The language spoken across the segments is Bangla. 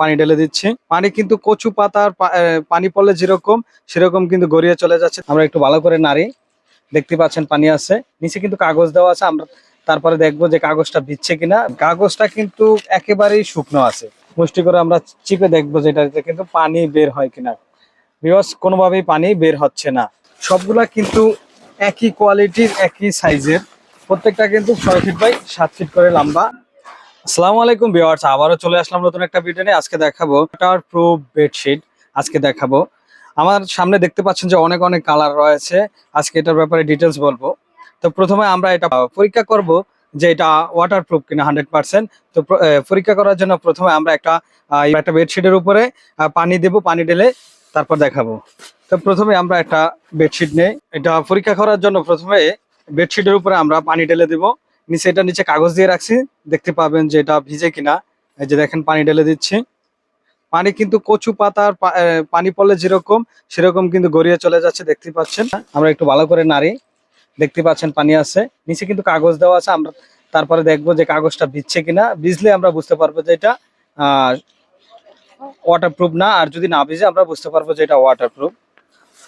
পানি ঢেলে দিচ্ছি। পানি কিন্তু কচু পাতার পানি পড়লে যেরকম, সেরকম কিন্তু গড়িয়ে চলে যাচ্ছে। আমরা একটু ভালো করে নাড়ি। দেখতে পাচ্ছেন, পানি আছে। নিচে কিন্তু কাগজ দেওয়া আছে। আমরা তারপরে দেখব যে কাগজটা ভিজছে কিনা। কাগজটা কিন্তু একেবারেই শুকনো আছে। মুষ্টি করে আমরা চিপে দেখব যে এটাতে কিন্তু পানি বের হয় কিনা। বিকজ কোনোভাবেই পানি বের হচ্ছে না। সবগুলা কিন্তু একই কোয়ালিটির একই সাইজের প্রত্যেকটা কিন্তু ছয় ফিট বাই সাত ফিট করে লম্বা। আসসালামু আলাইকুম ভিউয়ার্স, আবারও চলে আসলাম নতুন একটা ভিডিও নিয়ে। আজকে দেখাবো টাওয়ার প্রুফ বেডশিট আজকে দেখাবো। আমার সামনে দেখতে পাচ্ছেন যে অনেক অনেক কালার রয়েছে। আজকে এটার ব্যাপারে ডিটেলস বলব। তো প্রথমে আমরা এটা পরীক্ষা করব যে এটা ওয়াটার প্রুফ কিনা হান্ড্রেড পার্সেন্ট তো পরীক্ষা করার জন্য প্রথমে আমরা একটা একটা বেডশিটের উপরে পানি দেব, পানি ঢেলে তারপর দেখাবো। তো প্রথমে আমরা একটা বেডশিট নেই। এটা পরীক্ষা করার জন্য প্রথমে বেডশিটের উপরে আমরা পানি ঢেলে দেব। নিচে এটা নিচে কাগজ দিয়ে রাখছি। দেখতে পাবেন যে এটা ভিজে কিনা। এই যে দেখেন, পানি ঢেলে দিচ্ছি। পানি কিন্তু কচু পাতার পানি পড়লে যেরকম, সেরকম কিন্তু গড়িয়ে চলে যাচ্ছে, দেখতে পাচ্ছেন। আমরা একটু ভালো করে নাড়ি। দেখতে পাচ্ছেন, পানি আছে। নিচে কিন্তু কাগজ দেওয়া আছে। আমরা তারপরে দেখব যে কাগজটা ভিজছে কিনা। ভিজলে আমরা বুঝতে পারব যে এটা ওয়াটার প্রুফ না। আর যদি না ভিজে, আমরা বুঝতে পারব যে এটা ওয়াটার প্রুফ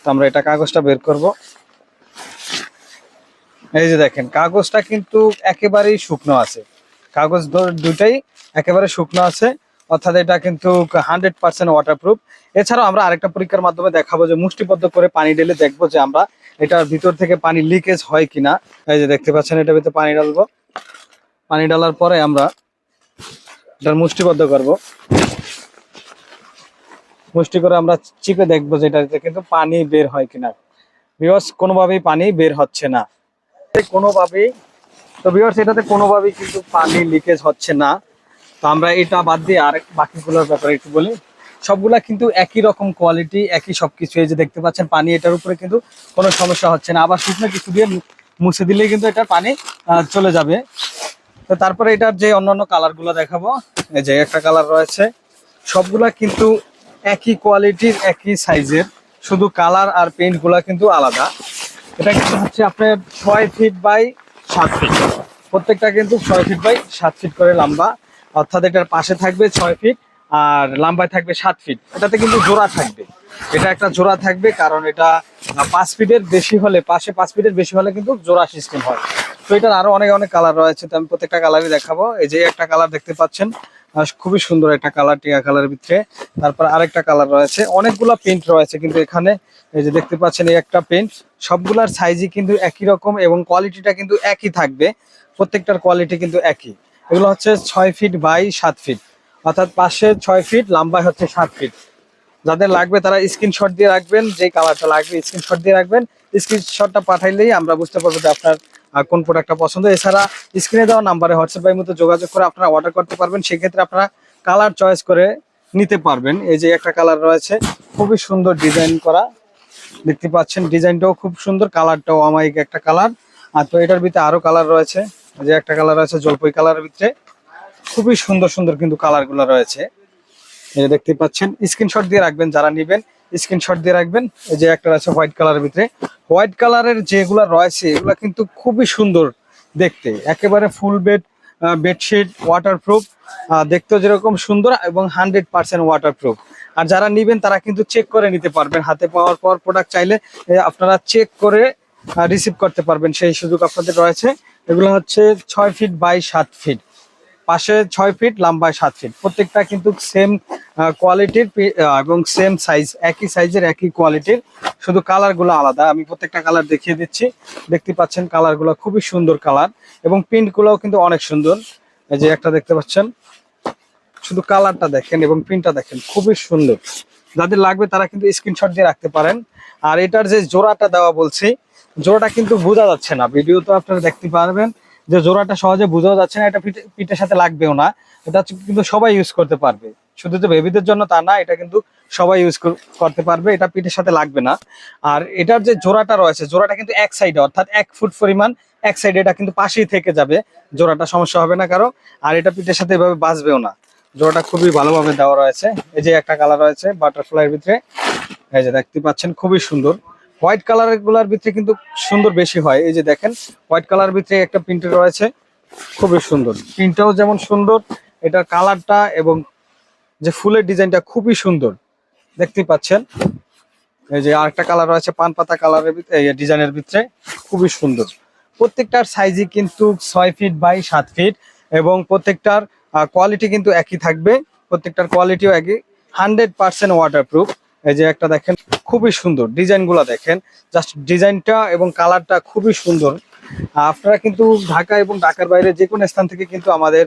তো আমরা এটা কাগজটা বের করব। এই যে দেখেন, কাগজটা কিন্তু একেবারেই শুকনো আছে। কাগজ দুটাই একেবারে শুকনো আছে, অর্থাৎ এটা কিন্তু হান্ড্রেড পার্সেন্ট ওয়াটারপ্রুফ এছাড়াও আমরা আরেকটা পরীক্ষার মাধ্যমে দেখাবো যে মুষ্টিবদ্ধ করে পানি ঢেলে দেখব যে আমরা এটার ভিতর থেকে পানি লিকেজ হয় কিনা। এই যে দেখতে পাচ্ছেন, এটার ভিতরে পানি ডালবো পানি ডালার পরে আমরা এটার মুষ্টিবদ্ধ করব। মুষ্টি করে আমরা চিপে দেখব যে এটাতে কিন্তু পানি বের হয় কিনা। বিকজ কোনোভাবেই পানি বের হচ্ছে না। কোনোভাবেই। তো বিকজ এটাতে কোনোভাবেই কিন্তু পানি লিকেজ হচ্ছে না। তো আমরা এটা বাদ দিয়ে আর বাকিগুলোর ব্যাপারে একটু বলি। সবগুলা কিন্তু একই রকম কোয়ালিটি একই সবকিছু। এই যে দেখতে পাচ্ছেন, পানি এটার উপরে কিন্তু কোনো সমস্যা হচ্ছে না। আবার শুকনো কিছু দিয়ে মুছে দিলেই কিন্তু এটা পানি চলে যাবে। তো তারপরে এটার যে অন্যান্য কালারগুলো দেখাবো, এই যে একটা কালার রয়েছে। সবগুলা কিন্তু একই কোয়ালিটির একই সাইজের শুধু কালার আর পেইন্টগুলা কিন্তু আলাদা। এটা কিন্তু হচ্ছে আপনার ছয় ফিট বাই সাত ফিট প্রত্যেকটা কিন্তু ছয় ফিট বাই সাত ফিট করে লম্বা। অর্থাৎ এটার পাশে থাকবে ছয় ফিট আর লম্বায় থাকবে সাত ফিট এটাতে কিন্তু জোড়া থাকবে। এটা একটা জোড়া থাকবে কারণ এটা পাঁচ ফিটের বেশি হলে, পাশে পাঁচ ফিটের বেশি হলে কিন্তু জোড়া সিস্টেম হয়। তো এটার আরও অনেক অনেক কালার রয়েছে, তো আমি প্রত্যেকটা কালারই দেখাবো। এই যে একটা কালার দেখতে পাচ্ছেন খুবই সুন্দর একটা কালার, টিয়া কালারের ভিতরে। তারপর আরেকটা কালার রয়েছে। অনেকগুলা পেন্ট রয়েছে কিন্তু এখানে। এই যে দেখতে পাচ্ছেন এই একটা পেন্ট সবগুলার সাইজই কিন্তু একই রকম এবং কোয়ালিটিটা কিন্তু একই থাকবে। প্রত্যেকটার কোয়ালিটি কিন্তু একই। এগুলো হচ্ছে ছয় ফিট বাই সাত ফিট অর্থাৎ পাশে ছয় ফিট লম্বায় হচ্ছে সাত ফিট যাদের লাগবে তারা স্ক্রিনশট দিয়ে রাখবেন। যে কালারটা লাগবে স্ক্রিনশট দিয়ে রাখবেন। স্ক্রিনশটটা পাঠাইলেই আমরা বুঝতে পারব যে আপনার কোন প্রোডাক্টটা পছন্দ, এছাড়া স্ক্রিনে দেওয়া নাম্বারে হোয়াটসঅ্যাপ এর মতো যোগাযোগ করে আপনারা অর্ডার করতে পারবেন। সেক্ষেত্রে আপনারা কালার চয়েস করে নিতে পারবেন। এই যে একটা কালার রয়েছে, খুবই সুন্দর ডিজাইন করা। দেখতে পাচ্ছেন, ডিজাইনটাও খুব সুন্দর কালারটাও আমাইক একটা কালার আর তো এটার ভিতরে আরও কালার রয়েছে। যে একটা কালার রয়েছে, জলপাই কালারের ভিতরে। খুবই সুন্দর সুন্দর কিন্তু কালারগুলো রয়েছে। দেখতে পাচ্ছেন স্ক্রিনশট দিয়ে রাখবেন যারা নিবেন। স্ক্রিনশট দিয়ে রাখবেন। এই যে একটা রয়েছে হোয়াইট কালারের ভিতরে। হোয়াইট কালারের যেগুলো রয়েছে, এগুলো কিন্তু খুবই সুন্দর দেখতে। একেবারে ফুল বেড বেডশিট ওয়াটারপ্রুফ দেখতেও যেরকম সুন্দর এবং হান্ড্রেড পার্সেন্ট ওয়াটারপ্রুফ আর যারা নিবেন, তারা কিন্তু চেক করে নিতে পারবেন। হাতে পাওয়ার পর প্রোডাক্ট চাইলে আপনারা চেক করে রিসিভ করতে পারবেন। সেই সুযোগ আপনাদের রয়েছে। এগুলো হচ্ছে ছয় ফিট বাই সাত ফিট পাশে ছয় ফিট লম্বায় সাত ফিট প্রত্যেকটা কিন্তু সেম কোয়ালিটির এবং সেম সাইজ একই সাইজের একই কোয়ালিটির শুধু কালারগুলো আলাদা। আমি প্রত্যেকটা কালার দেখিয়ে দিচ্ছি। দেখতে পাচ্ছেন কালারগুলো খুবই সুন্দর কালার এবং প্রিন্ট গুলোও কিন্তু অনেক সুন্দর। এই যে একটা দেখতে পাচ্ছেন। শুধু কালারটা দেখেন এবং প্রিন্টটা দেখেন। খুবই সুন্দর। যাদের লাগবে তারা কিন্তু স্ক্রিনশট দিয়ে রাখতে পারেন। আর এটার যে জোড়াটা দেওয়া বলছি, জোড়াটা কিন্তু বোঝা যাচ্ছে না। ভিডিও তো আপনারা দেখতে পারবেন যে জোড়াটা সহজে বোঝাও যাচ্ছে না। এটা পিঠে- পিঠের সাথে লাগবেও না। এটা কিন্তু সবাই ইউজ করতে পারবে। শুধু যে বেবিদের জন্য তা না, এটা কিন্তু সবাই ইউজ করতে পারবে, এটা পিঠের সাথে লাগবে না। আর এটার যে জোড়াটা রয়েছে, জোড়াটা কিন্তু এক সাইডে অর্থাৎ এক ফুট পরিমাণ এক সাইডে এটা কিন্তু পাশেই থেকে যাবে, জোড়াটা সমস্যা হবে না কারও। আর এটা পিঠের সাথে এভাবে বাঁচবেও না। জোড়াটা খুবই ভালোভাবে দেওয়া রয়েছে। এই যে একটা কালার রয়েছে বাটারফ্লাইয়ের ভিতরে। এই যে দেখতে পাচ্ছেন, খুবই সুন্দর। হোয়াইট কালারেরগুলার ভিতরে কিন্তু সুন্দর বেশি হয়। এই যে দেখেন হোয়াইট কালার ভিতরে একটা প্রিন্টের রয়েছে, খুবই সুন্দর। প্রিন্টটাও যেমন সুন্দর, এটার কালারটা এবং যে ফুলের ডিজাইনটা খুবই সুন্দর। দেখতেই পাচ্ছেন? এই যে আরেকটা কালার আছে, পান পাতা কালারের ডিজাইনের ভিতরে। খুবই সুন্দর। প্রত্যেকটার সাইজই কিন্তু ছয় ফিট বাই সাত ফিট এবং প্রত্যেকটার কোয়ালিটি কিন্তু একই থাকবে। প্রত্যেকটার কোয়ালিটিও একই। হান্ড্রেড পার্সেন্ট ওয়াটারপ্রুফ এই যে একটা দেখেন, খুবই সুন্দর। ডিজাইনগুলো দেখেন জাস্ট ডিজাইনটা এবং কালারটা খুবই সুন্দর। আপনারা কিন্তু ঢাকা এবং ঢাকার বাইরে যে কোনো স্থান থেকে কিন্তু আমাদের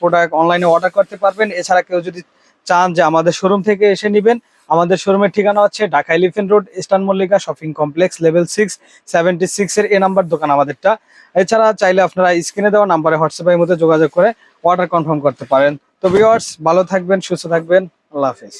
প্রোডাক্ট অনলাইনে অর্ডার করতে পারবেন। এছাড়া কেউ যদি চান যে আমাদের শোরুম থেকে এসে নেবেন। আমাদের শোরুমের ঠিকানা হচ্ছে Dhaka elephant road, eastern Mallika shopping complex level six seventy six এর এ নাম্বার দোকান আমাদেরটা। এছাড়া চাইলে আপনারা স্ক্রিনে দেওয়া নাম্বারে হোয়াটসঅ্যাপের মধ্যে যোগাযোগ করে অর্ডার কনফার্ম করতে পারেন। তো ভিওয়ার্স ভালো থাকবেন, সুস্থ থাকবেন, আল্লাহ হাফিজ।